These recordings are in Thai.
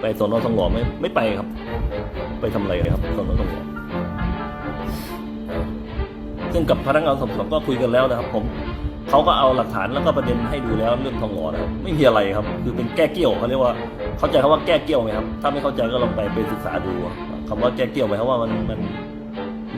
ไปสอนอทองหล่อไม่ไม่ไปครับ ไปทำอะไรครับสอนอทองหล่อซึ่งกับพนักงานสอบสวนก็คุยกันแล้วนะครับ ผมเขาก็เอาหลักฐานแล้วก็ประเด็นให้ดูแล้วเรื่องทองหล่อนะครับไม่มีอะไรครับ คือเป็นแก้เกี้ยวเขาเรียกว่า เข้าใจคำว่าแก้เกี้ยวไหมครับ ถ้าไม่เข้าใจก็ลองไปไปศึกษาดูคำว่าแก้เกี้ยวหมายความว่ามันมัน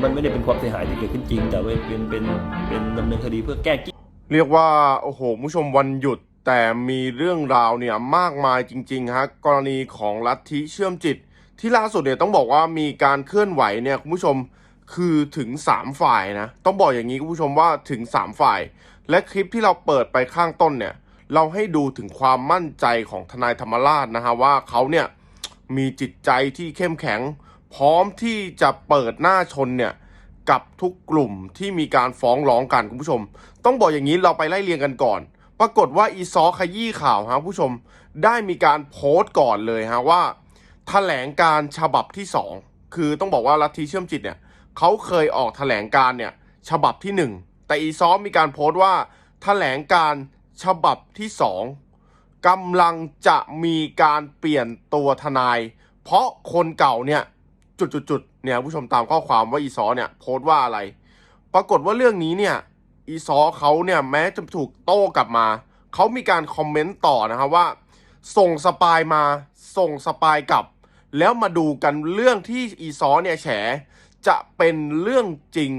มันไม่ได้เป็นความเสียหายที่เกิดขึ้นจริง แต่เป็นเป็นเป็นดำเนินคดีเพื่อแก้เกี้ยวเรียกว่าโอ้โหผู้ชมวันหยุด แต่มีเรื่องราวเนี่ยมากมายจริงๆฮะกรณีของลัทธิเชื่อมจิต ที่ล่าสุดเนี่ยต้องบอกว่ามีการเคลื่อนไหวเนี่ยคุณผู้ชมคือถึง 3 ฝ่ายนะต้องบอกอย่างนี้คุณผู้ชมว่าถึง 3 ฝ่าย และคลิปที่เราเปิดไปข้างต้นเนี่ยเราให้ดูถึงความมั่นใจของทนายธรรมราชนะฮะว่าเขาเนี่ยมีจิตใจที่เข้มแข็ง พร้อมที่จะเปิดหน้าชนเนี่ยกับทุกกลุ่มที่มีการฟ้องร้องกันคุณผู้ชม ต้องบอกอย่างนี้เราไปไล่เรียงกันก่อน ปรากฏว่าอีซอขยี้ข่าวฮะผู้ชมได้มีการโพสต์ก่อนเลยฮะว่าแถลงการฉบับที่ 2 คือต้องบอกว่าลัทธิเชื่อมจิตเนี่ยเขาเคยออกแถลงการเนี่ยฉบับที่ 1 แต่อีซอมีการโพสต์ว่าแถลงการฉบับที่ 2กำลังจะมีการเปลี่ยนตัวทนาย เพราะคนเก่าเนี่ยจุดๆเนี่ยผู้ชมตามข้อความว่าอีซอเนี่ยโพสต์ว่าอะไร ปรากฏว่าเรื่องนี้เนี่ย อีซอเขาเนี่ยแม้จะถูกโต้กลับมา เขามีการคอมเมนต์ต่อนะครับว่า ส่งสปายมาส่งสปายกลับ แล้วมาดูกันเรื่องที่อีซอเนี่ยแฉ จะเป็นเรื่องจริง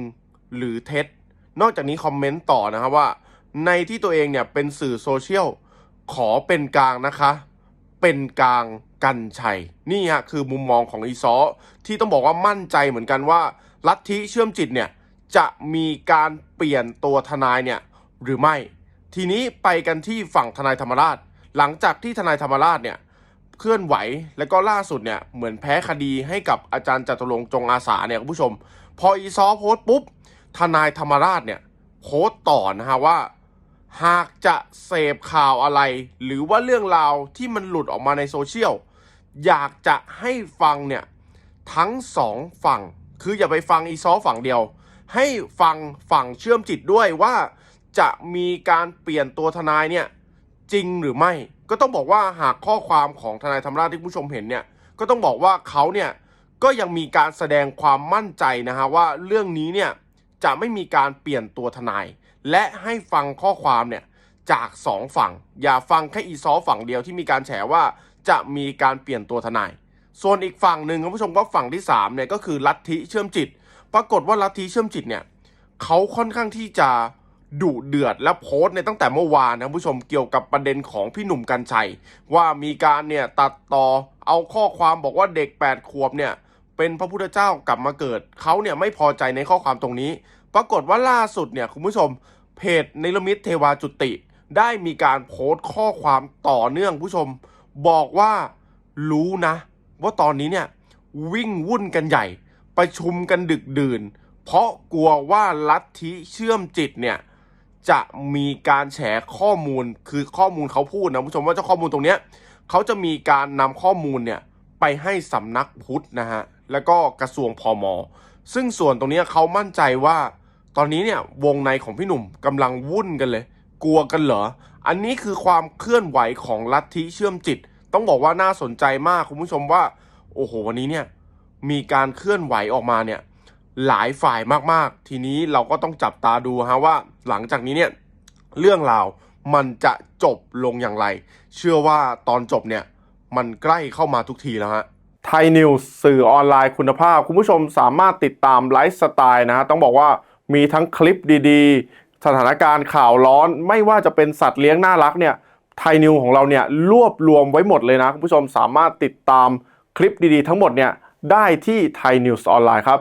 หรือเท็จ นอกจากนี้คอมเมนต์ต่อนะครับว่า ในที่ตัวเองเนี่ยเป็นสื่อโซเชียลขอเป็นกลางนะคะ เป็นกลางกันชัย นี่ฮะคือมุมมองของอีซอที่ต้องบอกว่ามั่นใจเหมือนกันว่าลัทธิเชื่อมจิตเนี่ย จะมีการเปลี่ยนตัวทนายเนี่ยหรือไม่ ทีนี้ไปกันที่ฝั่งทนายธรรมราช หลังจากที่ทนายธรรมราชเนี่ยเคลื่อนไหวแล้วก็ล่าสุดเนี่ยเหมือนแพ้คดีให้กับอาจารย์จตุรงจงอาสาเนี่ยคุณผู้ชม พออีซอโพสต์ปุ๊บทนายธรรมราชเนี่ยโพสต์ต่อนะฮะว่า หากจะเสพข่าวอะไร หรือว่าเรื่องราวที่มันหลุดออกมาในโซเชียลอยากจะให้ฟังเนี่ยทั้งสองฝั่ง คืออย่าไปฟังอีซอฝั่งเดียว ให้ฟังฝั่งเชื่อมจิตด้วยว่าจะมีการเปลี่ยนตัวทนายเนี่ยจริงหรือไม่ ก็ต้องบอกว่าหากข้อความของทนายธรรมราชที่ผู้ชมเห็นเนี่ยก็ต้องบอกว่าเขาเนี่ยก็ยังมีการแสดงความมั่นใจนะฮะว่าเรื่องนี้เนี่ยจะไม่มีการเปลี่ยนตัวทนาย และให้ฟังข้อความเนี่ยจากสองฝั่ง อย่าฟังแค่อีซอฝั่งเดียวที่มีการแฉว่าจะมีการเปลี่ยนตัวทนาย ส่วนอีกฝั่งหนึ่งคุณผู้ชมก็ฝั่งที่สามเนี่ยก็คือลัทธิเชื่อมจิต ปรากฏว่าลัทธิเชื่อมจิตเนี่ยเขาค่อนข้างที่จะดุเดือดและโพสต์ในตั้งแต่เมื่อวานนะผู้ชมเกี่ยวกับประเด็นของพี่หนุ่มกัญชัย ว่ามีการเนี่ยตัดต่อเอาข้อความบอกว่าเด็ก 8 ขวบเนี่ยเป็นพระพุทธเจ้ากลับมาเกิด เขาเนี่ยไม่พอใจในข้อความตรงนี้ ปรากฏว่าล่าสุดเนี่ยคุณผู้ชมเพจในลมิตเทวาจุติ ได้มีการโพสต์ข้อความต่อเนื่องผู้ชม บอกว่ารู้นะ ว่าตอนนี้เนี่ยวิ่งวุ่นกันใหญ่ ประชุมกันดึกดื่น เพราะกลัวว่าลัทธิเชื่อมจิตเนี่ยจะมีการแฉข้อมูลคือข้อมูลเขาพูดนะผู้ชมว่าเจ้าข้อมูลตรงเนี้ยเขาจะมีการนำข้อมูลเนี่ยไปให้สำนักพุทธนะฮะแล้วก็กระทรวงพอมซึ่งส่วนตรงนี้เขามั่นใจว่า ตอนนี้เนี่ยวงในของพี่หนุ่มกำลังวุ่นกันเลย กลัวกันเหรอ อันนี้คือความเคลื่อนไหวของลัทธิเชื่อมจิต ต้องบอกว่าน่าสนใจมากคุณผู้ชมว่า โอ้โหวันนี้เนี่ย มีการเคลื่อนไหวออกมาเนี่ยหลายฝ่ายมากๆ ทีนี้เราก็ต้องจับตาดูฮะว่าหลังจากนี้เนี่ยเรื่องราวมันจะจบลงอย่างไร เชื่อว่าตอนจบเนี่ยมันใกล้เข้ามาทุกทีแล้วฮะไทยนิวส์สื่อออนไลน์คุณภาพ คุณผู้ชมสามารถติดตามไลฟ์สไตล์นะฮะต้องบอกว่ามีทั้งคลิปดีๆ สถานการณ์ข่าวร้อน ไม่ว่าจะเป็นสัตว์เลี้ยงน่ารักเนี่ยไทยนิวของเราเนี่ยรวบรวมไว้หมดเลยนะ คุณผู้ชมสามารถติดตามคลิปดีๆ ทั้งหมดเนี่ย ได้ที่ไทยนิวส์ออนไลน์ครับ